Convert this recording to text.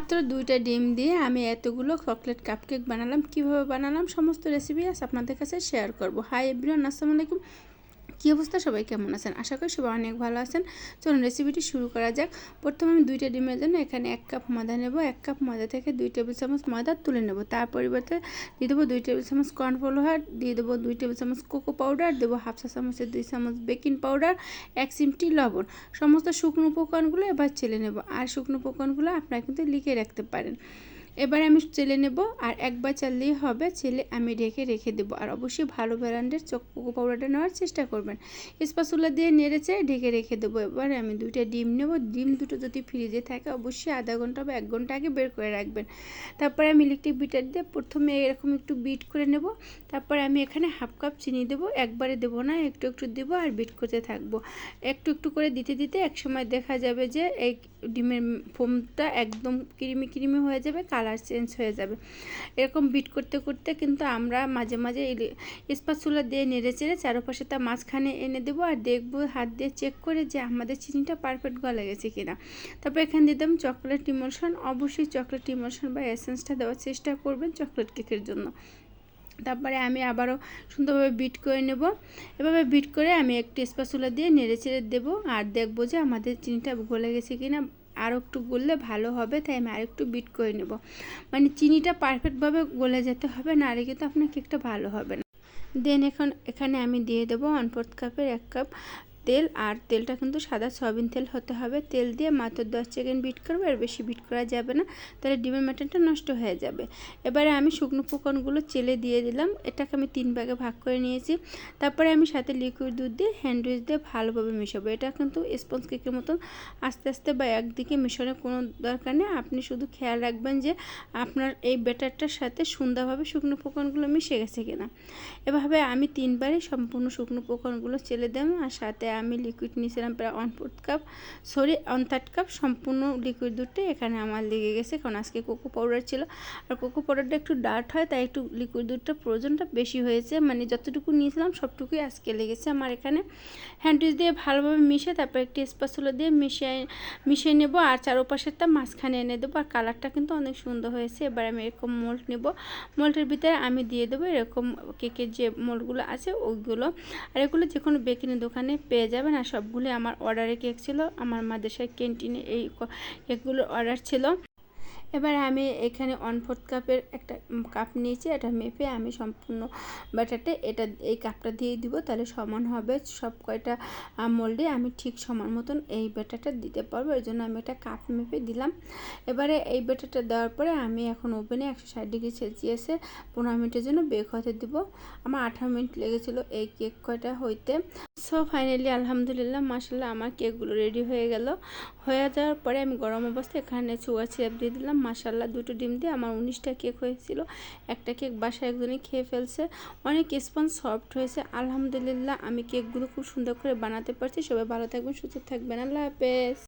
মাত্র দুইটা ডিম দিয়ে আমি এতগুলো চকলেট কাপকেক বানালাম। কীভাবে বানালাম? সমস্ত রেসিপি আজ আপনাদের কাছে শেয়ার করব। হাই এভরিওয়ান আসসালামু আলাইকুম। কী অবস্থা? সবাই কেমন আছেন? আশা করি সবাই অনেক ভালো আছেন। চলুন রেসিপিটি শুরু করা যাক। প্রথমে আমি দুইটা ডিমের জন্য এখানে এক কাপ ময়দা নেব, এক কাপ ময়দা থেকে দুই টেবিল চামচ ময়দা তুলে নেব। তার পরিবর্তে দিয়ে দেবো দুই টেবিল চামচ কর্নফ্লাওয়ার দিয়ে দেবো দুই টেবিল চামচ কোকো পাউডার দেবো হাফ চা চামচের দুই চামচ বেকিং পাউডার এক চিমটি লবণ। সমস্ত শুকনো উপকরণগুলো এবার ছেলে নেব। আর শুকনো উপকরণগুলো আপনারা কিন্তু লিখে রাখতে পারেন। এবার আমি চেলে নেব আর একবার চাললেই হবে। চেলে আমি রেখে রেখে দেবো। আর অবশ্যই ভালো ব্র্যান্ডের কোকো পাউডারটা নেওয়ার চেষ্টা করবেন। স্পাসুলা দিয়ে নেড়েছে ঢেকে রেখে দেবো। এবার আমি দুইটা ডিম নেব। ডিম দুটো যদি ফ্রিজে থাকে, অবশ্যই আধা ঘণ্টা বা এক ঘণ্টা আগে বের করে রাখবেন। তারপরে আমি ইলেকট্রিক বিটার দিয়ে প্রথমে এরকম একটু বিট করে নেব। তারপরে আমি এখানে হাফ কাপ চিনি দেবো। একবারে দেবো না, একটু একটু দেবো আর বিট করতে থাকব। একটু একটু করে দিতে দিতে একসময় দেখা যাবে যে এই ডিমের ফোমটা একদম ক্রিমি ক্রিমি হয়ে যাবে, কালার চেঞ্জ হয়ে যাবে। এরকম বিট করতে করতে কিন্তু আমরা মাঝে মাঝে স্পাচুলা দিয়ে নেড়ে চেড়ে চারপাশে তা মাঝখানে এনে দেবো আর দেখব হাত দিয়ে চেক করে যে আমাদের চিনিটা পারফেক্ট গলে গেছে কিনা। তারপর এখানে দিতাম চকলেট ইমোশন। অবশ্যই চকলেট ইমোশন বা এসেন্সটা দেওয়ার চেষ্টা করবেন চকলেট কেকের জন্য। তারপরে আমি আবারও সুন্দরভাবে বিট করে নেব। এভাবে বিট করে আমি একটি স্পাসুলা দিয়ে নেড়ে চেড়ে দেবো আর দেখব যে আমাদের চিনিটা গলে গেছে কি না আর একটু গললে ভালো হবে, তাই আমি আরেকটু বিট করে নেব। মানে চিনিটা পারফেক্টভাবে গলে যেতে হবে, না আরে কিন্তু আপনার কেকটা ভালো হবে না। দেন এখন এখানে আমি দিয়ে দেবো ওয়ান ফোর্থ কাপের এক কাপ তেল, আর তেলটা কিন্তু সাদা সয়াবিন তেল হতে হবে। তেল দিয়ে মাত্র দশ সেকেন্ড বিট করব, আর বেশি বিট করা যাবে না। তাহলে ডিমের মাটনটা নষ্ট হয়ে যাবে। এবারে আমি শুকনো পোকনগুলো চেলে দিয়ে দিলাম। এটাকে আমি তিন ভাগে ভাগ করে নিয়েছি। তারপরে আমি সাথে লিকুইড দুধ দিয়ে হ্যান্ডউইচ দিয়ে ভালোভাবে মেশাবো। এটা কিন্তু স্পঞ্জ কেকের মতন আস্তে আস্তে বা একদিকে মেশানোর কোনো দরকার নেই। আপনি শুধু খেয়াল রাখবেন যে আপনার এই ব্যাটারটার সাথে সুন্দরভাবে শুকনো পোকনগুলো মিশে গেছে কিনা। এভাবে আমি তিনবারে সম্পূর্ণ শুকনো পোকনগুলো চেলে দিলাম আর সাথে আমি লিকুইড নিয়েছিলাম প্রায় one fourth cup sorry one third cup সম্পূর্ণ লিকুইড দুধটা এখানে আমার লেগে গেছে, কারণ আজকে কোকো পাউডার ছিল। আর কোকো পাউডারটা একটু ডার্ট হয়, তাই একটু লিকুইড দুধটা প্রয়োজনটা বেশি হয়েছে। মানে যতটুকু নিয়েছিলাম, সবটুকুই আজকে লেগেছে আমার এখানে। হ্যান্ডউইচ দিয়ে ভালোভাবে মিশে তারপর একটি স্পাসুলো দিয়ে মিশিয়ে মিশিয়ে নেব। আর চারোপাশেরটা মাঝখানে এনে দেবো। আর কালারটা কিন্তু অনেক সুন্দর হয়েছে। এবার আমি এরকম মোল্ড নেব। মোল্ডের ভিতরে আমি দিয়ে দেবো এরকম কেকের যে মোল্ডগুলো আছে, ওইগুলো। আর এগুলো যে কোনো বেকিনি দোকানে পেয়ে পেয়ে যাবেন। আর সবগুলি আমার অর্ডারে কেক ছিল। আমার মাদ্রাসার ক্যান্টিনে এই কেকগুলোর অর্ডার ছিল। এবার আমি এখানে ওয়ান ফোর্থ কাপের একটা কাপ নিয়েছি, এটা মেপে আমি সম্পূর্ণ ব্যাটারটা এটা এই কাপটা দিয়ে দিব, তাহলে সমান হবে সব কয়টা মোল্ডে আমি ঠিক সমান মতন এই ব্যাটারটা দিতে পারব, এই জন্য আমি একটা কাপ মেপে দিলাম। এবারে এই ব্যাটারটা দেওয়ার পরে আমি এখন ওভেনে একশো ষাট ডিগ্রি সেলসিয়াসে পনেরো মিনিটের জন্য বেক হতে দিব। আমার আঠারো মিনিট লেগেছিলো এই কেক কয়টা হইতে। সো ফাইনালি আলহামদুলিল্লাহ মাসাল্লাহ আমার কেকগুলো রেডি হয়ে গেল। হয়ে যাওয়ার পরে আমি গরম অবস্থায় এখানে চুয়া সিরাপ দিয়ে দিলাম। মাসাল্লাহ দুটো ডিম দিয়ে আমার উনিশটা কেক হয়েছিল। একটা কেক বাসায় একজনই খেয়ে ফেলছে। অনেক স্পঞ্জ সফট হয়েছে। আলহামদুলিল্লাহ আমি কেকগুলো খুব সুন্দর করে বানাতে পারছি। সবাই ভালো থাকবেন, সুস্থ থাকবেন। আল্লাহ হাফেজ।